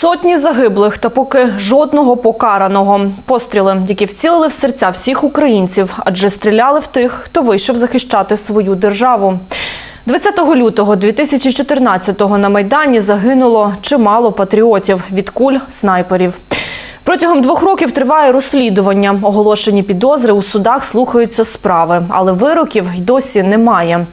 Сотні загиблих та поки жодного покараного. Постріли, які вцілили в серця всіх українців, адже стріляли в тих, хто вийшов захищати свою державу. 20 лютого 2014-го на Майдані загинуло чимало патріотів від куль снайперів. Протягом двох років триває розслідування. Оголошені підозри у судах слухаються справи, але вироків й досі немає.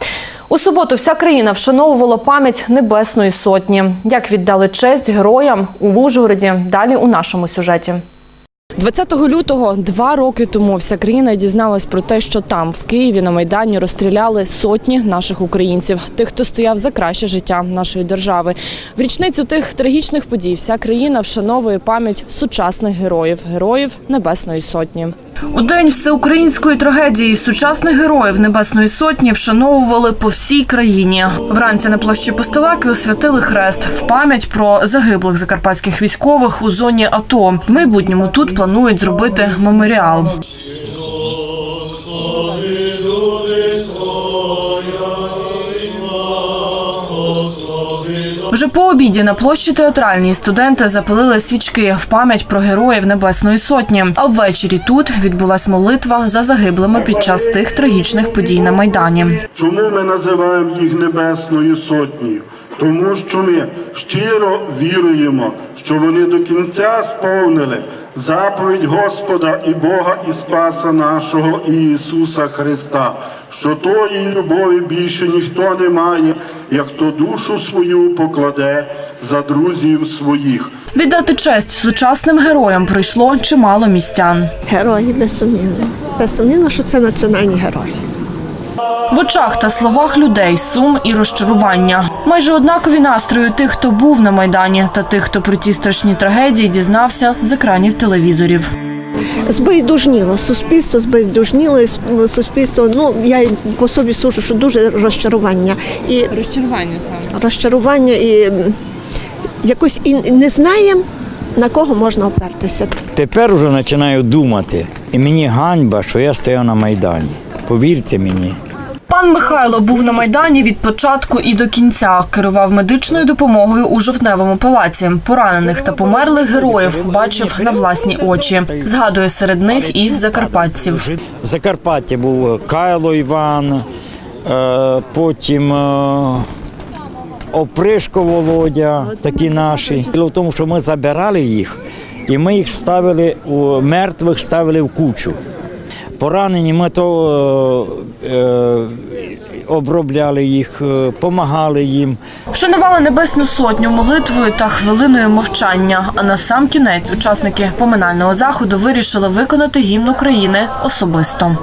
У суботу вся країна вшановувала пам'ять Небесної Сотні. Як віддали честь героям у Ужгороді? Далі у нашому сюжеті. 20 лютого, два роки тому, вся країна дізналась про те, що там, в Києві, на Майдані, розстріляли сотні наших українців, тих, хто стояв за краще життя нашої держави. В річницю тих трагічних подій вся країна вшановує пам'ять сучасних героїв, героїв Небесної Сотні. У день всеукраїнської трагедії сучасних героїв Небесної Сотні вшановували по всій країні. Вранці на площі Постолаки освятили хрест в пам'ять про загиблих закарпатських військових у зоні АТО. В майбутньому тут планують зробити меморіал. Вже по обіді на площі театральній студенти запалили свічки в пам'ять про героїв Небесної Сотні. А ввечері тут відбулась молитва за загиблими під час тих трагічних подій на майдані. Чому ми називаємо їх Небесною Сотнею? Тому що ми щиро віруємо, що вони до кінця сповнили заповідь Господа і Бога і Спаса нашого Ісуса Христа, що тої любові більше ніхто не має, як хто душу свою покладе за друзів своїх. Віддати честь сучасним героям прийшло чимало містян. Герої безсумнівно. Безсумнівно, що це національні герої. В очах та словах людей сум і розчарування. Майже однакові настрої тих, хто був на майдані, та тих, хто про ті страшні трагедії дізнався з екранів телевізорів. Збайдужніло суспільство, збайдужніло суспільство. Ну я по собі суджу, що дуже розчарування і Розчарування саме. розчарування і якось і не знаємо на кого можна опертися. Тепер вже починаю думати, і мені ганьба, що я стояв на Майдані. Повірте мені. Пан Михайло був на майдані від початку і до кінця. Керував медичною допомогою у жовтневому палаці. Поранених та померлих героїв бачив на власні очі. Згадує серед них і закарпатців. В Закарпатті був Кайло Іван, е, потім е, Опришко Володя, такі наші. Діло в тому, що ми забирали їх, і ми їх ставили у мертвих ставили в кучу. Поранені ми то е, е, обробляли їх, допомагали їм. Вшанували небесну сотню молитвою та хвилиною мовчання. А на сам кінець учасники поминального заходу вирішили виконати гімн України особисто.